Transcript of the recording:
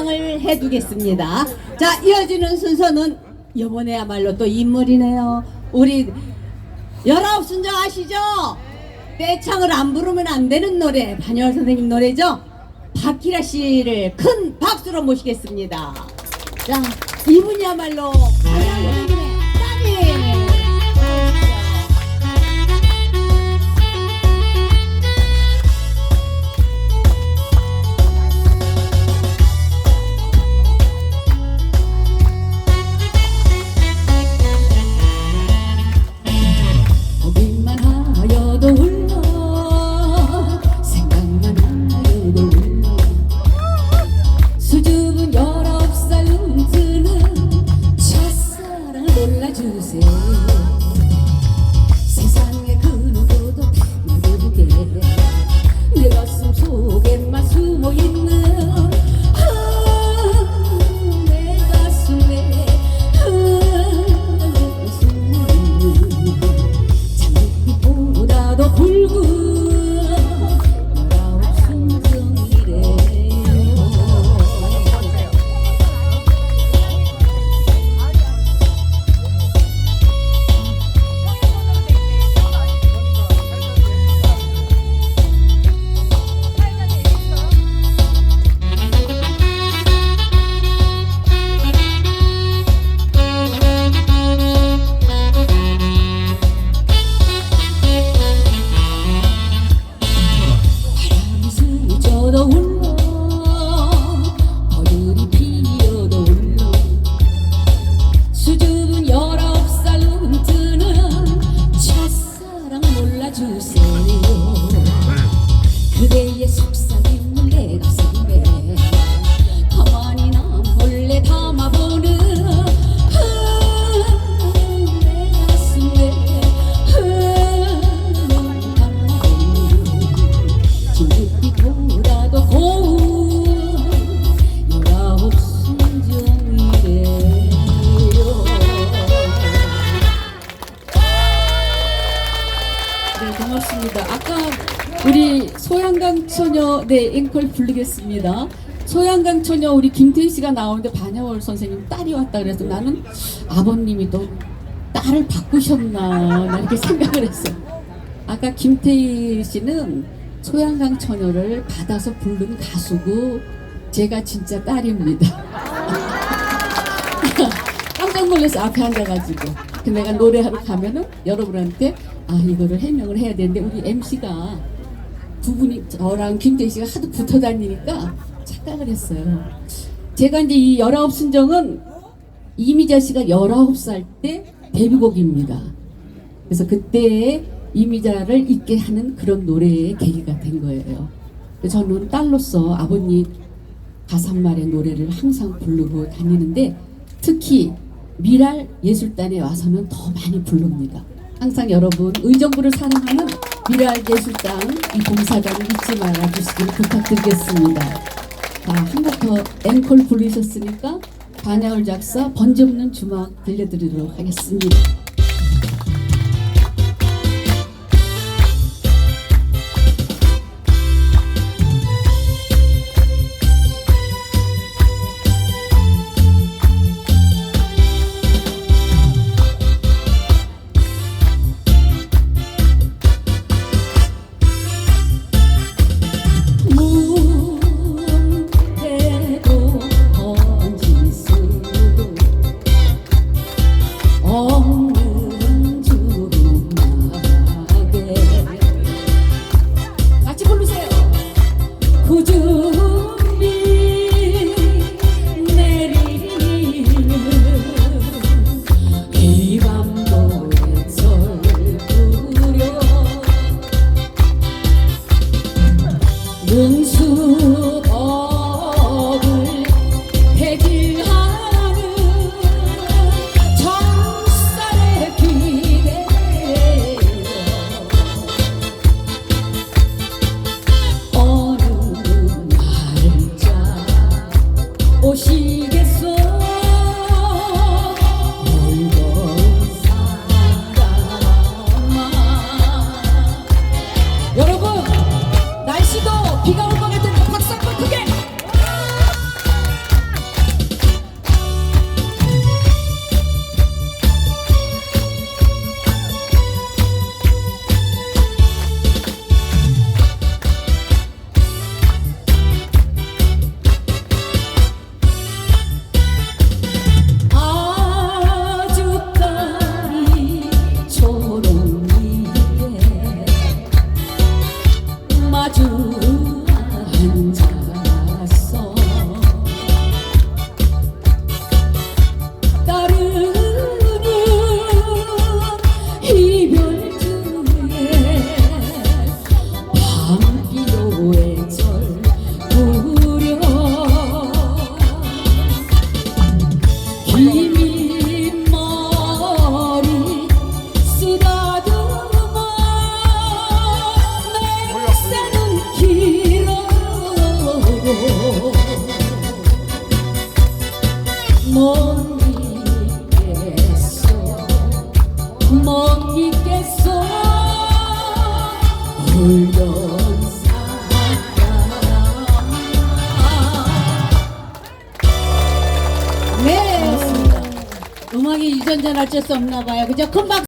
입장을 해두겠습니다. 자, 이어지는 순서는 이번에야말로 또 인물이네요. 우리 열아홉 순정 아시죠? 떼창을 안 부르면 안 되는 노래, 반열 선생님 노래죠? 박희라 씨를 큰 박수로 모시겠습니다. 자, 이분이야말로 반열 선생님의 네, 고맙습니다. 아까 우리 소양강 처녀 네 앵콜 부르겠습니다. 소양강 처녀 우리 김태희 씨가 나오는데 반야월 선생님 딸이 왔다 그래서 나는 아버님이 또 딸을 바꾸셨나 나 이렇게 생각을 했어요. 아까 김태희 씨는 소양강 처녀를 받아서 부른 가수고 제가 진짜 딸입니다. 깜짝 놀라서 앞에 앉아가지고 그 내가 노래하러 가면은 여러분한테 아 이거를 해명을 해야 되는데 우리 MC가 두 분이 저랑 김태희 씨가 하도 붙어 다니니까 착각을 했어요. 제가 이제 이 열아홉 순정은 이미자 씨가 열아홉 살 때 데뷔곡입니다. 그래서 그때 이미자를 잊게 하는 그런 노래의 계기가 된 거예요. 저는 딸로서 아버님 가사말의 노래를 항상 부르고 다니는데 특히 미랄 예술단에 와서는 더 많이 부릅니다. 항상 여러분 의정부를 사랑하는 미랄 예술단 이 봉사단을 잊지 말아 주시길 부탁드리겠습니다. 자, 한곡더 앵콜 부르셨으니까 반야월 작사 번지 없는 주막 들려드리도록 하겠습니다. 네. 음악이 유전자는 어쩔 수 없나 봐요. 그죠? 큰 박수.